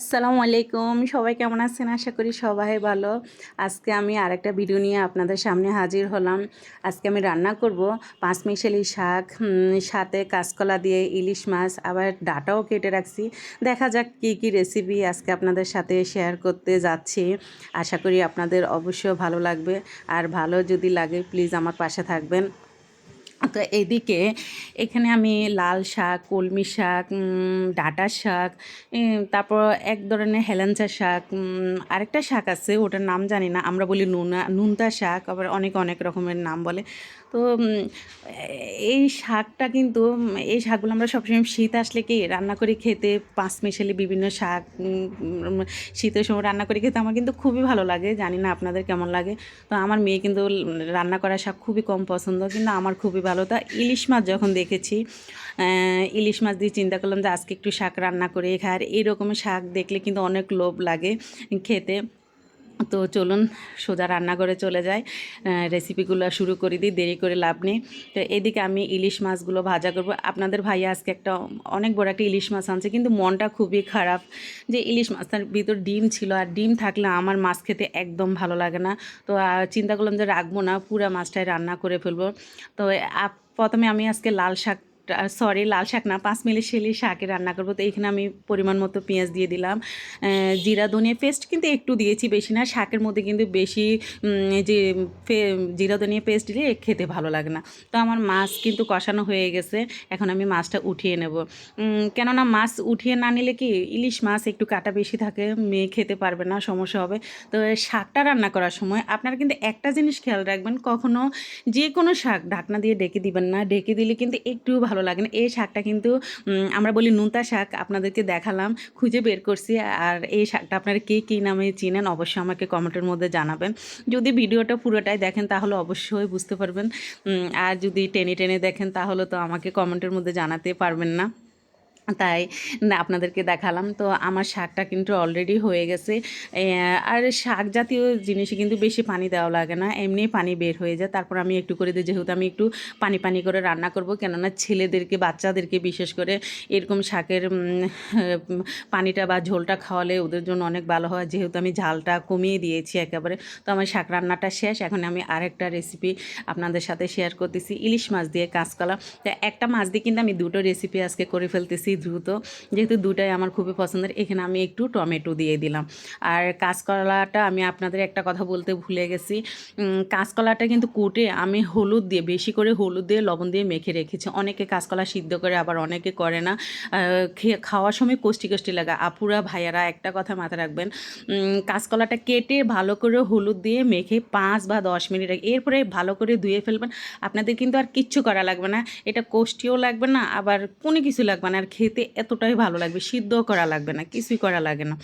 আসসালামু আলাইকুম। সবাই কেমন আছেন? আশা করি সবাই ভালো। আজকে আমি আরেকটা ভিডিও নিয়ে আপনাদের সামনে হাজির হলাম। আজকে আমি রান্না করব পাঁচ মিশালি শাক সাথে কাঁচকলা দিয়ে ইলিশ মাছ, আবার ডাটাও কেটে রাখছি। দেখা যাক কী কী রেসিপি আজকে আপনাদের সাথে শেয়ার করতে যাচ্ছি। আশা করি আপনাদের অবশ্যই ভালো লাগবে। আর ভালো যদি লাগে প্লিজ আমার পাশে থাকবেন। তো এদিকে এখানে আমি লাল শাক, কলমি শাক ডাঁটা শাক তারপর এক ধরনের হেলেঞ্চা শাক আরেকটা শাক আছে, ওটার নাম জানি না, আমরা বলি নুনা, নুনতা শাক, আবার অনেক অনেক রকমের নাম বলে। তো এই শাকটা কিন্তু, এই শাকগুলো আমরা সবসময় শীত আসলে কি রান্না করে খেতে, পাঁচ মিশালি বিভিন্ন শাক শীতের সময় রান্না করে খেতে আমার কিন্তু খুবই ভালো লাগে, জানি না আপনাদের কেমন লাগে। তো আমার মেয়ে কিন্তু রান্না করা শাক খুবই কম পছন্দ, কিন্তু আমার খুবই ভালো তা ইলিশ মাছ যখন দেখেছি ইলিশ মাছ দিয়ে চিন্তা করলাম যে আজকে একটু শাক রান্না করে খাই। আর এইরকমের শাক দেখলে কিন্তু অনেক লোভ লাগে খেতে। তো চলুন সোজা রান্নাঘরে চলে যাই। রেসিপিগুলো শুরু করে দিই, দেরি করে লাভ নেই। তো এদিকে আমি ইলিশ মাছগুলো ভাজা করব। আপনাদের ভাইয়া আজকে একটা অনেক বড় একটা ইলিশ মাছ আনছে, কিন্তু মনটা খুবই খারাপ যে ইলিশ মাছটার ভিতর ডিম ছিল, আর ডিম থাকলে আমার মাছ খেতে একদম ভালো লাগে না। তো চিন্তা করলাম যে রাখব না, পুরা মাছটাই রান্না করে ফেলব। তো প্রথমে আমি আজকে লাল শাক সরি লাল শাক না, পাঁচ মিলি শিলি শাকে রান্না করব। তো এখানে আমি পরিমাণ মতো পেঁয়াজ দিয়ে দিলাম। জিরা, ধনিয়া পেস্ট কিন্তু একটু দিয়েছি বেশি না, শাকের মধ্যে কিন্তু বেশি যে জিরা, ধনিয়া পেস্ট দিলে খেতে ভালো লাগে না। তো আমার মাছ কিন্তু কষানো হয়ে গেছে, এখন আমি মাছটা উঠিয়ে নেব। কেননা মাছ উঠিয়ে না নিলে কি, ইলিশ মাছ একটু কাটা বেশি থাকে, মেয়ে খেতে পারবে না, সমস্যা হবে। তো শাকটা রান্না করার সময় আপনারা কিন্তু একটা জিনিস খেয়াল রাখবেন, কখনো যে কোনো শাক ঢাকনা দিয়ে ডেকে দিবেন না, ডেকে দিলে কিন্তু একটু ভালো লাগে না। এই শাকটা কিন্তু আমরা বলি নুনতা শাক, আপনাদেরকে দেখালাম, খুঁজে বের করছি। আর এই শাকটা আপনারা কে কী নামে চিনেন অবশ্যই আমাকে কমেন্টের মধ্যে জানাবেন। যদি ভিডিওটা পুরোটাই দেখেন তাহলে অবশ্যই বুঝতে পারবেন। আর যদি টেনে টেনে দেখেন তাহলে তো আমাকে কমেন্টের মধ্যে জানাতে পারবেন না। তাই আপনাদেরকে দেখালাম। তো আমার শাকটা কিন্তু অলরেডি হয়ে গেছে। আর শাক জাতীয় জিনিসে কিন্তু বেশি পানি দেওয়া লাগে না, এমনি পানি বের হয়ে যায়। তারপর আমি একটু করে দিই যেহেতু আমি একটু পানি পানি করে রান্না করব, কেননা ছেলেদেরকে, বাচ্চাদেরকে বিশেষ করে এরকম শাকের পানিটা বা ঝোলটা খাওয়ালে ওদের জন্য অনেক ভালো হয়। যেহেতু আমি ঝালটা কমিয়ে দিয়েছি একেবারে, তো আমার শাক রান্নাটা শেষ। এখন আমি আরেকটা রেসিপি আপনাদের সাথে শেয়ার করতেছি, ইলিশ মাছ দিয়ে কাঁচকলা। তো একটা মাছ দিয়ে কিন্তু আমি দুটো রেসিপি আজকে করে ফেলতেছি। দ্রুত। যেহেতু দুটাই আমার খুবই পছন্দের, এখানে আমি একটু টমেটো দিয়ে দিলাম। আর কাঁচকলাটা আমি আপনাদের একটা কথা বলতে ভুলে গেছি। কাঁচকলাটা কিন্তু কুটে আমি হলুদ দিয়ে, বেশি করে হলুদ দিয়ে লবণ দিয়ে মেখে রেখেছি। অনেকে কাঁচকলা সিদ্ধ করে, আবার অনেকে করে না। খেয়ে খাওয়ার সময় কষ্টি কষ্টি লাগা। আপুরা, ভাইয়ারা, একটা কথা মাথায় রাখবেন। কাঁচকলাটা কেটে ভালো করে হলুদ দিয়ে মেখে পাঁচ বা দশ মিনিট এরপরে ভালো করে ধুয়ে ফেলবেন। আপনাদের কিন্তু আর কিচ্ছু করা লাগবে না। এটা কষ্টিও লাগবে না, আবার কোনো কিছু লাগবে না। আর খেতে এতটাই ভালো লাগবে সিদ্ধ করা লাগবে না, কিছুই করা লাগে না।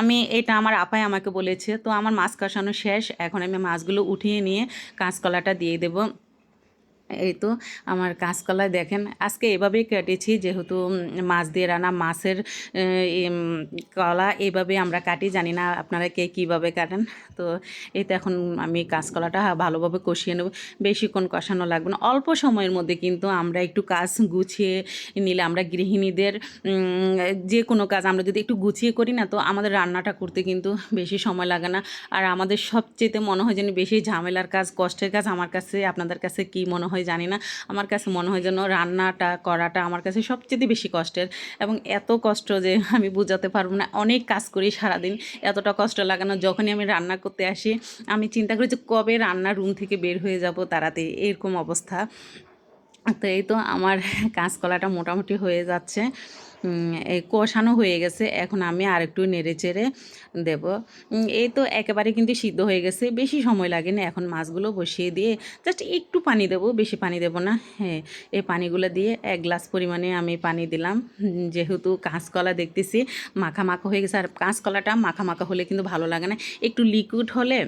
আমি এটা আমার আপায় আমাকে বলেছে, তো আমার মাছ কষানো শেষ, এখন আমি মাছগুলো উঠিয়ে নিয়ে কাঁচকলাটা দিয়ে দেবো। এই তো আমার কাঁচকলা দেখেন, আজকে এভাবেই কেটেছি, যেহেতু মাছ দিয়ে রান্না, মাছের কলা এভাবে আমরা কাটি, জানি না আপনারা কে কীভাবে কাটেন। তো এই তো এখন আমি কাঁচকলাটা ভালোভাবে কষিয়ে নেব, বেশিক্ষণ কষানো লাগবে না, অল্প সময়ের মধ্যে কিন্তু আমরা একটু কাজ গুছিয়ে নিলে আমরা গৃহিণীদের যে কোনো কাজ আমরা যদি একটু গুছিয়ে করি না, তো আমাদের রান্নাটা করতে কিন্তু বেশি সময় লাগে না। আর আমাদের সবচেয়েতে মনে হয় যেন বেশি ঝামেলার কাজ, কষ্টের কাজ, আমার কাছে, আপনাদের কাছে কি মনে হয়? জানি না। আমার কাছে মনে হয় যেন রান্নাটা, করাটা আমার কাছে সবচেয়ে বেশি কষ্টের এবং এত কষ্ট যে আমি বোঝাতে পারব না। অনেক কাজ করি সারাদিন, এতটা কষ্ট লাগানো। যখনই আমি রান্না করতে আসি, আমি চিন্তা করি যে কবে রান্নার রুম থেকে বের হয়ে যাব তাড়াতাড়ি, এরকম অবস্থা। তো এই তো আমার কাঁচকলাটা মোটামুটি হয়ে যাচ্ছে। কষানো হয়ে গেছে। এখন আমি আরেকটু নেড়ে চেড়ে দেব। এই তো একেবারে কিন্তু সিদ্ধ হয়ে গেছে। বেশি সময় লাগে না এখন মাছগুলো বসিয়ে দিয়ে জাস্ট একটু পানি দেব। বেশি পানি দেব না। হ্যাঁ এই পানিগুলো দিয়ে এক গ্লাস পরিমাণে আমি পানি দিলাম। যেহেতু কাঁচকলা দেখতেছি মাখা মাখা হয়ে গেছে। আর কাঁচকলাটা মাখা মাখা হলে কিন্তু ভালো লাগে না। একটু লিকুইড হলে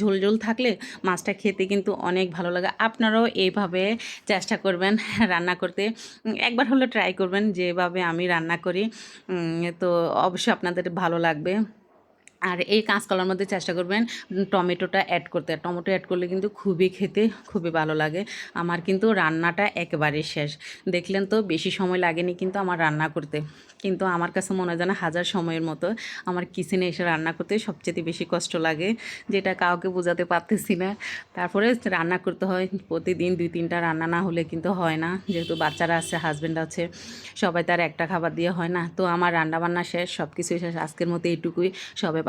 ঝোল ঝোল থাকলে মাছটা খেতে কিন্তু অনেক ভালো লাগে। আপনারাও এইভাবে চেষ্টা করবেন রান্না করতে। একবার হলে ট্রাই করবেন। যেভাবে আমি রান্না করি। তো অবশ্যই আপনাদের ভালো লাগবে। আর এই কাঁচকলার মধ্যে চেষ্টা করবেন টমেটোটা অ্যাড করতে। টমেটো অ্যাড করলে কিন্তু খুবই খেতে খুবই ভালো লাগে। আমার কিন্তু রান্নাটা একেবারে শেষ। দেখলেন তো, বেশি সময় লাগেনি কিন্তু আমার রান্না করতে। কিন্তু আমার কাছে মনে হয় যেন হাজার সময়ের মতো আমার কিচেনে এসে রান্না করতে সবচেয়ে বেশি কষ্ট লাগে, যেটা কাউকে বোঝাতে পারতেছি না। তারপরে রান্না করতে হয়। প্রতিদিন দুই তিনটা রান্না না হলে কিন্তু হয় না। যেহেতু বাচ্চারা আছে হাজব্যান্ড আছে, সবাই তার একটা খাবার দিয়ে হয় না। তো আমার রান্না বান্না শেষ সব কিছুই শেষ। আজকের মতো এইটুকুই। সবাই